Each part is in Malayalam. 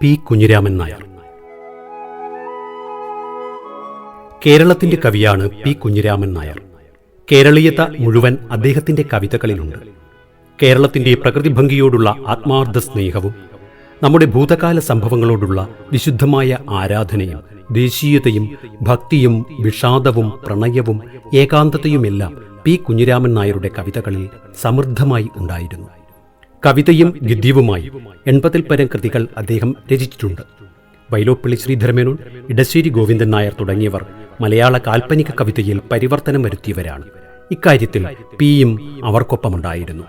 പി. കുഞ്ഞിരാമൻ നായർ. കേരളത്തിന്റെ കവിയാണ് പി. കുഞ്ഞിരാമൻ നായർ. കേരളീയത മുഴുവൻ അദ്ദേഹത്തിന്റെ കവിതകളിലുണ്ട്. കേരളത്തിന്റെ പ്രകൃതിഭംഗിയോടുള്ള ആത്മാർത്ഥ സ്നേഹവും നമ്മുടെ ഭൂതകാല സംഭവങ്ങളോടുള്ള വിശുദ്ധമായ ആരാധനയും ദേശീയതയും ഭക്തിയും വിഷാദവും പ്രണയവും ഏകാന്തതയുമെല്ലാം പി. കുഞ്ഞിരാമൻ നായരുടെ കവിതകളിൽ സമൃദ്ധമായി ഉണ്ടായിരുന്നു. കവിതയും ഗദ്യവുമായി എൺപതിൽ പരം കൃതികൾ അദ്ദേഹം രചിച്ചിട്ടുണ്ട്. വൈലോപ്പിള്ളി ശ്രീധരമേനോൻ ഇടശ്ശേരി ഗോവിന്ദൻ നായർ തുടങ്ങിയവർ മലയാള കാൽപ്പനിക കവിതയിൽ പരിവർത്തനം വരുത്തിയവരാണ്. ഇക്കാര്യത്തിൽ പിയും അവർക്കൊപ്പമുണ്ടായിരുന്നു.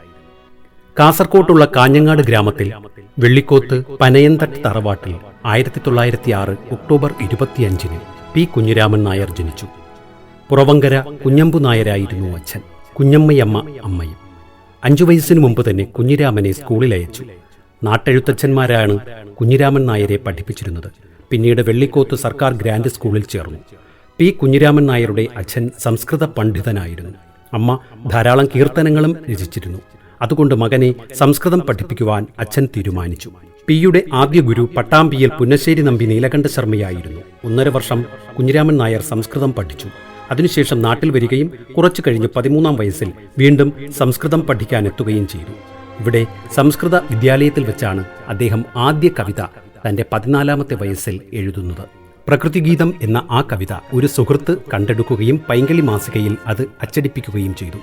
കാസർകോട്ടുള്ള കാഞ്ഞങ്ങാട് ഗ്രാമത്തിൽ വെള്ളിക്കോത്ത് പനയന്തട്ട് തറവാട്ടിൽ ആയിരത്തി തൊള്ളായിരത്തി ആറ് ഒക്ടോബർ ഇരുപത്തിയഞ്ചിന് പി കുഞ്ഞിരാമൻ നായർ ജനിച്ചു. പുറവങ്കര കുഞ്ഞമ്പു നായരായിരുന്നു അച്ഛൻ. കുഞ്ഞമ്മയമ്മ അമ്മയും. അഞ്ചു വയസ്സിനു മുമ്പ് തന്നെ കുഞ്ഞിരാമനെ സ്കൂളിൽ അയച്ചു. നാട്ടെഴുത്തച്ഛന്മാരാണ് കുഞ്ഞിരാമൻ നായരെ പഠിപ്പിച്ചിരുന്നത്. പിന്നീട് വെള്ളിക്കോത്ത് സർക്കാർ ഗ്രാൻഡ് സ്കൂളിൽ ചേർന്നു. പി കുഞ്ഞിരാമൻ നായരുടെ അച്ഛൻ സംസ്കൃത പണ്ഡിതനായിരുന്നു. അമ്മ ധാരാളം കീർത്തനങ്ങളും രചിച്ചിരുന്നു. അതുകൊണ്ട് മകനെ സംസ്കൃതം പഠിപ്പിക്കുവാൻ അച്ഛൻ തീരുമാനിച്ചു. പിയുടെ ആദ്യ ഗുരു പട്ടാമ്പിയിൽ പുന്നശ്ശേരി നമ്പി നീലകണ്ഠ ശർമ്മയായിരുന്നു. ഒന്നര വർഷം കുഞ്ഞിരാമൻ നായർ സംസ്കൃതം പഠിച്ചു. അതിനുശേഷം നാട്ടിൽ വരികയും കുറച്ചു കഴിഞ്ഞ് പതിമൂന്നാം വയസ്സിൽ വീണ്ടും സംസ്കൃതം പഠിക്കാനെത്തുകയും ചെയ്തു. ഇവിടെ സംസ്കൃത വിദ്യാലയത്തിൽ വെച്ചാണ് അദ്ദേഹം ആദ്യ കവിത തന്റെ പതിനാലാമത്തെ വയസ്സിൽ എഴുതുന്നത്. പ്രകൃതിഗീതം എന്ന ആ കവിത ഒരു സുഹൃത്ത് കണ്ടെടുക്കുകയും പൈങ്കലി മാസികയിൽ അത് അച്ചടിപ്പിക്കുകയും ചെയ്തു.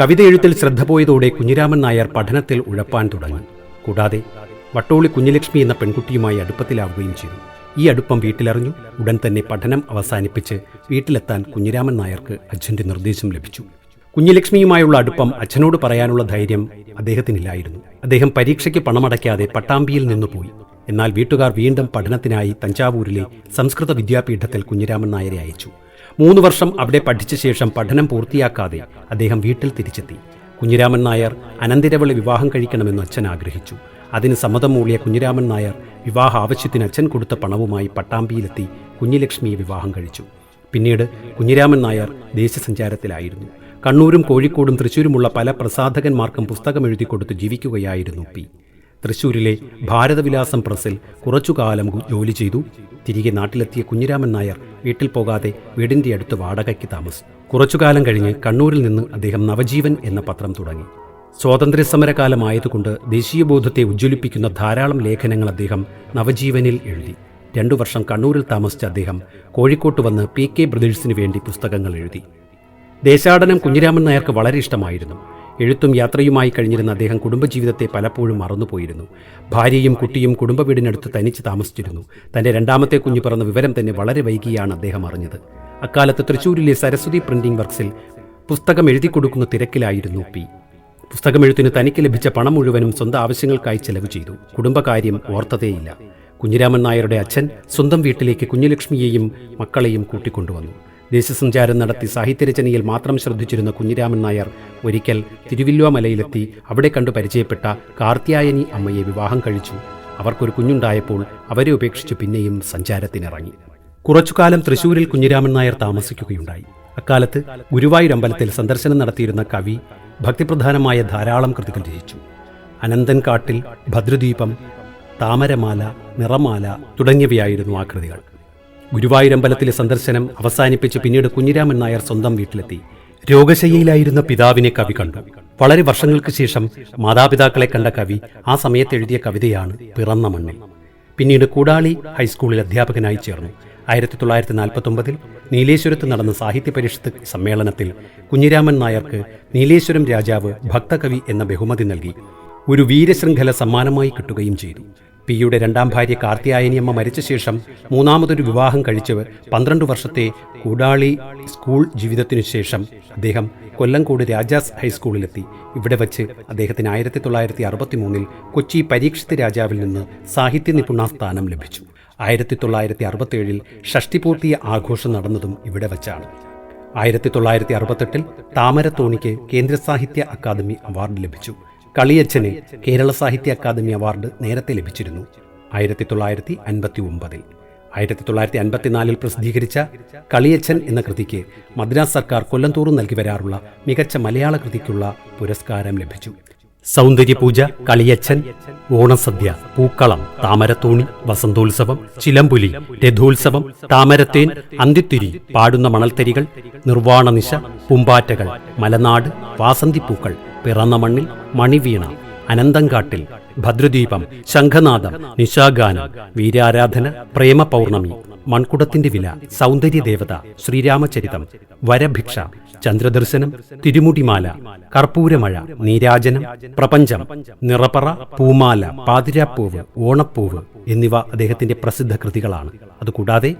കവിത എഴുത്തിൽ ശ്രദ്ധ പോയതോടെ കുഞ്ഞിരാമൻ നായർ പഠനത്തിൽ ഉഴപ്പാൻ തുടങ്ങി. കൂടാതെ വട്ടോളി കുഞ്ഞലക്ഷ്മി എന്ന പെൺകുട്ടിയുമായി അടുപ്പത്തിലാവുകയും ചെയ്തു. ഈ അടുപ്പം വീട്ടിലറിഞ്ഞു. ഉടൻ തന്നെ പഠനം അവസാനിപ്പിച്ച് വീട്ടിലെത്താൻ കുഞ്ഞിരാമൻ നായർക്ക് അച്ഛന്റെ നിർദ്ദേശം ലഭിച്ചു. കുഞ്ഞലക്ഷ്മിയുമായുള്ള അടുപ്പം അച്ഛനോട് പറയാനുള്ള ധൈര്യം അദ്ദേഹത്തിനില്ലായിരുന്നു. അദ്ദേഹം പരീക്ഷയ്ക്ക് പണമടയ്ക്കാതെ പട്ടാമ്പിയിൽ നിന്നു പോയി. എന്നാൽ വീട്ടുകാർ വീണ്ടും പഠനത്തിനായി തഞ്ചാവൂരിലെ സംസ്കൃത വിദ്യാപീഠത്തിൽ കുഞ്ഞിരാമൻ നായരെ അയച്ചു. മൂന്ന് വർഷം അവിടെ പഠിച്ച ശേഷം പഠനം പൂർത്തിയാക്കാതെ അദ്ദേഹം വീട്ടിൽ തിരിച്ചെത്തി. കുഞ്ഞിരാമൻ നായർ അനന്തിരവളി വിവാഹം കഴിക്കണമെന്ന് അച്ഛൻ ആഗ്രഹിച്ചു. അതിന് സമ്മതം മൂളിയ കുഞ്ഞിരാമൻ നായർ വിവാഹ ആവശ്യത്തിന് അച്ഛൻ കൊടുത്ത പണവുമായി പട്ടാമ്പിയിലെത്തി കുഞ്ഞിലക്ഷ്മിയെ വിവാഹം കഴിച്ചു. പിന്നീട് കുഞ്ഞിരാമൻ നായർ ദേശസഞ്ചാരത്തിലായിരുന്നു. കണ്ണൂരും കോഴിക്കോടും തൃശ്ശൂരുമുള്ള പല പ്രസാധകന്മാർക്കും പുസ്തകം എഴുതി കൊടുത്ത് ജീവിക്കുകയായിരുന്നു പി. തൃശ്ശൂരിലെ ഭാരതവിലാസം പ്രസിൽ കുറച്ചുകാലം ജോലി ചെയ്തു. തിരികെ നാട്ടിലെത്തിയ കുഞ്ഞിരാമൻ നായർ വീട്ടിൽ പോകാതെ വീടിന്റെ അടുത്ത് വാടകയ്ക്ക് താമസിച്ചു കുറച്ചുകാലം കഴിഞ്ഞ് കണ്ണൂരിൽ നിന്ന് അദ്ദേഹം നവജീവൻ എന്ന പത്രം തുടങ്ങി. സ്വാതന്ത്ര്യസമരകാലമായതുകൊണ്ട് ദേശീയബോധത്തെ ഉജ്ജ്വലിപ്പിക്കുന്ന ധാരാളം ലേഖനങ്ങൾ അദ്ദേഹം നവജീവനിൽ എഴുതി. രണ്ടു വർഷം കണ്ണൂരിൽ താമസിച്ച അദ്ദേഹം കോഴിക്കോട്ട് വന്ന് പി കെ ബ്രദേഴ്സിന് വേണ്ടി പുസ്തകങ്ങൾ എഴുതി. ദേശാടനം കുഞ്ഞിരാമൻ നായർക്ക് വളരെ ഇഷ്ടമായിരുന്നു. എഴുത്തും യാത്രയുമായി കഴിഞ്ഞിരുന്ന അദ്ദേഹം കുടുംബജീവിതത്തെ പലപ്പോഴും മറന്നുപോയിരുന്നു. ഭാര്യയും കുട്ടിയും കുടുംബ വീടിനടുത്ത് തനിച്ച് താമസിച്ചിരുന്നു. തന്റെ രണ്ടാമത്തെ കുഞ്ഞു പിറന്ന വിവരം തന്നെ വളരെ വൈകിയാണ് അദ്ദേഹം അറിഞ്ഞത്. അക്കാലത്ത് തൃശൂരിലെ സരസ്വതി പ്രിന്റിംഗ് വർക്സിൽ പുസ്തകം എഴുതി കൊടുക്കുന്ന തിരക്കിലായിരുന്നു പി. പുസ്തകമെഴുത്തിന് തനിക്ക് ലഭിച്ച പണം മുഴുവനും സ്വന്തം ആവശ്യങ്ങൾക്കായി ചെലവ് ചെയ്തു. കുടുംബകാര്യം ഓർത്തതേയില്ല. കുഞ്ഞിരാമൻ നായരുടെ അച്ഛൻ സ്വന്തം വീട്ടിലേക്ക് കുഞ്ഞുലക്ഷ്മിയെയും മക്കളെയും കൂട്ടിക്കൊണ്ടുവന്നു. ദേശസഞ്ചാരം നടത്തി സാഹിത്യരചനയിൽ മാത്രം ശ്രദ്ധിച്ചിരുന്ന കുഞ്ഞിരാമൻ നായർ ഒരിക്കൽ തിരുവില്ലുവമലയിലെത്തി അവിടെ കണ്ടു പരിചയപ്പെട്ട കാർത്യായനി അമ്മയെ വിവാഹം കഴിച്ചു. അവർക്കൊരു കുഞ്ഞുണ്ടായപ്പോൾ അവരെ ഉപേക്ഷിച്ച് പിന്നെയും സഞ്ചാരത്തിനിറങ്ങി. കുറച്ചുകാലം തൃശൂരിൽ കുഞ്ഞിരാമൻ നായർ താമസിക്കുകയുണ്ടായി. അക്കാലത്ത് ഗുരുവായൂരമ്പലത്തിൽ സന്ദർശനം നടത്തിയിരുന്ന കവി ഭക്തിപ്രധാനമായ ധാരാളം കൃതികൾ രചിച്ചു. അനന്തൻകാട്ടിൽ ഭദ്രദീപം താമരമാല നിറമാല തുടങ്ങിയവയായിരുന്നു ആ കൃതികൾ. ഗുരുവായൂരമ്പലത്തിലെ സന്ദർശനം അവസാനിപ്പിച്ച് പിന്നീട് കുഞ്ഞിരാമൻ നായർ സ്വന്തം വീട്ടിലെത്തി. രോഗശയ്യയിലായിരുന്ന പിതാവിനെ കവി കണ്ടു. വളരെ വർഷങ്ങൾക്ക് ശേഷം മാതാപിതാക്കളെ കണ്ട കവി ആ സമയത്ത് എഴുതിയ കവിതയാണ് പിറന്ന മണ്ണിൽ. പിന്നീട് കൂടാളി ഹൈസ്കൂളിൽ അധ്യാപകനായി ചേർന്നു. ആയിരത്തി തൊള്ളായിരത്തി നാൽപ്പത്തൊമ്പതിൽ നീലേശ്വരത്ത് നടന്ന സാഹിത്യ പരിഷത്ത് സമ്മേളനത്തിൽ കുഞ്ഞിരാമൻ നായർക്ക് നീലേശ്വരം രാജാവ് ഭക്തകവി എന്ന ബഹുമതി നൽകി. ഒരു വീരശൃംഖല സമ്മാനമായി കിട്ടുകയും ചെയ്തു. പിയുടെ രണ്ടാം ഭാര്യ കാർത്തിയായനിയമ്മ മരിച്ച ശേഷം മൂന്നാമതൊരു വിവാഹം കഴിച്ചവർ പന്ത്രണ്ട് വർഷത്തെ കൂടാളി സ്കൂൾ ജീവിതത്തിനു ശേഷം അദ്ദേഹം കൊല്ലംകോട് രാജാസ് ഹൈസ്കൂളിലെത്തി. ഇവിടെ വച്ച് അദ്ദേഹത്തിന് ആയിരത്തി തൊള്ളായിരത്തി അറുപത്തി മൂന്നിൽ കൊച്ചി പരീക്ഷിത് രാജാവിൽ നിന്ന് സാഹിത്യ നിപുണ സ്ഥാനം ലഭിച്ചു. ആയിരത്തി തൊള്ളായിരത്തി അറുപത്തേഴിൽ ഷഷ്ടിപൂർത്തിയ ആഘോഷം നടന്നതും ഇവിടെ വച്ചാണ്. ആയിരത്തി തൊള്ളായിരത്തി അറുപത്തെട്ടിൽ താമരത്തോണിക്ക് കേന്ദ്ര സാഹിത്യ അക്കാദമി അവാർഡ് ലഭിച്ചു. കളിയച്ഛന് കേരള സാഹിത്യ അക്കാദമി അവാർഡ് നേരത്തെ ലഭിച്ചിരുന്നു. ആയിരത്തി തൊള്ളായിരത്തി അൻപത്തി ഒമ്പതിൽ ആയിരത്തി തൊള്ളായിരത്തി അൻപത്തിനാലിൽ പ്രസിദ്ധീകരിച്ച കളിയച്ഛൻ എന്ന കൃതിക്ക് മദ്രാസ് സർക്കാർ കൊല്ലംതോറും നൽകി വരാറുള്ള മികച്ച മലയാള കൃതിക്കുള്ള പുരസ്കാരം ലഭിച്ചു. സൗന്ദര്യപൂജ കളിയച്ഛൻ ഓണസദ്യ പൂക്കളം താമരത്തോണി വസന്തോത്സവം ചിലമ്പുലി രഥോത്സവം താമരത്തേൻ അന്തിത്തിരി പാടുന്ന മണൽത്തരികൾ നിർവാണനിശ പൂമ്പാറ്റകൾ മലനാട് വാസന്തിപ്പൂക്കൾ പിറന്ന മണ്ണിൽ മണിവീണ അനന്തങ്കാട്ടിൽ ഭദ്രദീപം ശംഖനാദം നിശാഗാനം വീരാരാധന പ്രേമ പൗർണമി മൺകുടത്തിന്റെ വില സൗന്ദര്യദേവത ശ്രീരാമചരിതം വരഭിക്ഷ ചന്ദ്രദർശനം തിരുമുടിമാല കർപ്പൂരമഴ നീരാജനം പ്രപഞ്ചം നിറപ്പറ പൂമാല പാതിരാപ്പൂവ് ഓണപ്പൂവ് എന്നിവ അദ്ദേഹത്തിന്റെ പ്രസിദ്ധ കൃതികളാണ്. അതുകൂടാതെ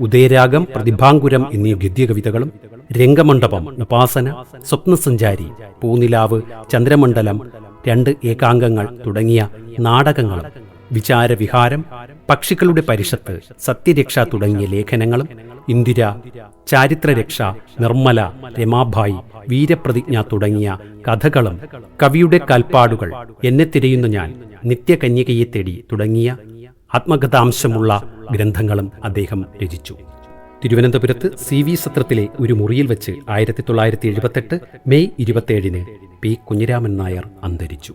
ഉദയരാഗം പ്രതിഭാങ്കുരം എന്നീ ഗദ്യകവിതകളും രംഗമണ്ഡപം ഉപാസന സ്വപ്നസഞ്ചാരി പൂനിലാവ് ചന്ദ്രമണ്ഡലം രണ്ട് ഏകാംഗങ്ങൾ തുടങ്ങിയ നാടകങ്ങളും വിചാരവിഹാരം പക്ഷികളുടെ പരിഷത്ത് സത്യരക്ഷ തുടങ്ങിയ ലേഖനങ്ങളും ഇന്ദിര ചാരിത്രരക്ഷ നിർമ്മല രമാഭായി വീരപ്രതിജ്ഞ തുടങ്ങിയ കഥകളും കവിയുടെ കാൽപ്പാടുകൾ എന്നെ തിരയുന്ന ഞാൻ നിത്യകന്യകയെ തേടി തുടങ്ങിയ ആത്മകഥാംശമുള്ള ഗ്രന്ഥങ്ങളും അദ്ദേഹം രചിച്ചു. തിരുവനന്തപുരത്ത് സി വി സത്രത്തിലെ ഒരു മുറിയിൽ വെച്ച് ആയിരത്തി തൊള്ളായിരത്തി എഴുപത്തെട്ട് മെയ് ഇരുപത്തേഴിന് പി കുഞ്ഞിരാമൻ നായർ അന്തരിച്ചു.